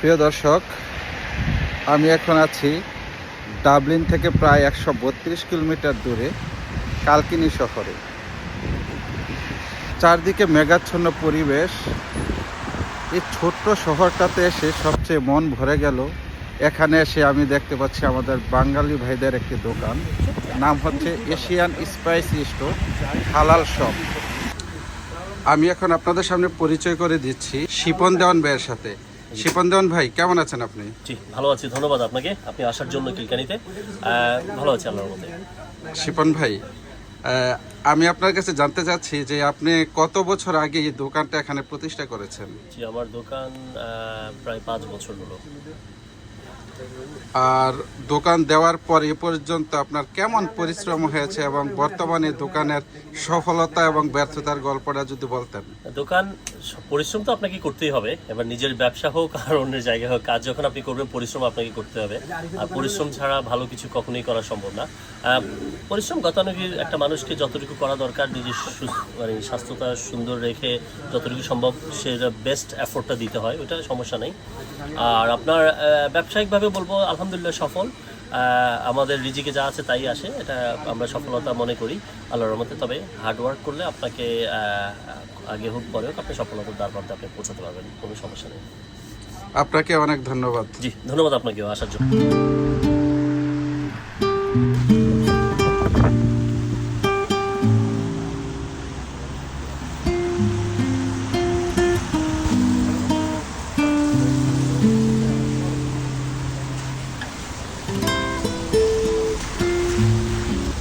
প্রিয় দর্শক, আমি এখন আছি ডাবলিন থেকে প্রায় একশো বত্রিশ কিলোমিটার দূরে কালকিনি শহরে। চারদিকে মেঘাচ্ছন্ন পরিবেশ। এই ছোট্ট শহরটাতে এসে সবচেয়ে মন ভরে গেল এখানে এসে আমি দেখতে পাচ্ছি আমাদের বাঙালি ভাইদের একটি দোকান। নাম হচ্ছে Asian spicy store halal shop. আমি এখন আপনাদের সামনে পরিচয় করে দিচ্ছি শিপন দেওয়ান ভাইয়ের সাথে। শিপন দেওয়ান ভাই কেমন আছেন আপনি? জি ভালো আছি ধন্যবাদ আপনাকে। আপনি আসার জন্য কিলকানিতে। ভালো আছি আল্লাহর মধ্যে। শিপন ভাই আমি আপনার কাছে জানতে চাচ্ছি যে আপনি কত বছর আগে এই দোকানটা এখানে প্রতিষ্ঠা করেছেন? জি আমার দোকান প্রায় পাঁচ বছর হলো। আর দোকান দেওয়ার পর এ পর্যন্ত আপনার কেমন পরিশ্রম হয়েছে এবং বর্তমানে দোকানের সফলতা এবং ব্যর্থতার গল্পটা যদি বলতেন। দোকান পরিশ্রম তো আপনাকে করতেই হবে। এবার নিজের ব্যবসা হোক আর অন্যের জায়গায় হোক কাজ যখন আপনি করবেন পরিশ্রম আপনাকে করতে হবে। আর পরিশ্রম ছাড়া ভালো কিছু কখনোই করা সম্ভব না। পরিশ্রম গতানুগিক একটা মানুষকে যতটুকু করা দরকার নিজের মানে স্বাস্থ্যটা সুন্দর রেখে যতটুকু সম্ভব সে বেস্ট এফোর্টটা দিতে হয় ওটা সমস্যা নেই। আর আপনার আহ, ব্যবসায়িকভাবে বলব আলহামদুলিল্লাহ সফল। আমাদের রিজিকে যা আছে তাই আসে এটা আমরা সফলতা মনে করি আল্লাহর রহমতে। তবে হার্ডওয়ার্ক করলে আপনাকে আগে হোক পরে হোক আপনি সফলতার দ্বার প্রান্তে আপনি পৌঁছাতে পারবেন কোনো সমস্যা নেই। আপনাকে অনেক ধন্যবাদ। জি ধন্যবাদ আপনাকেও আসার জন্য।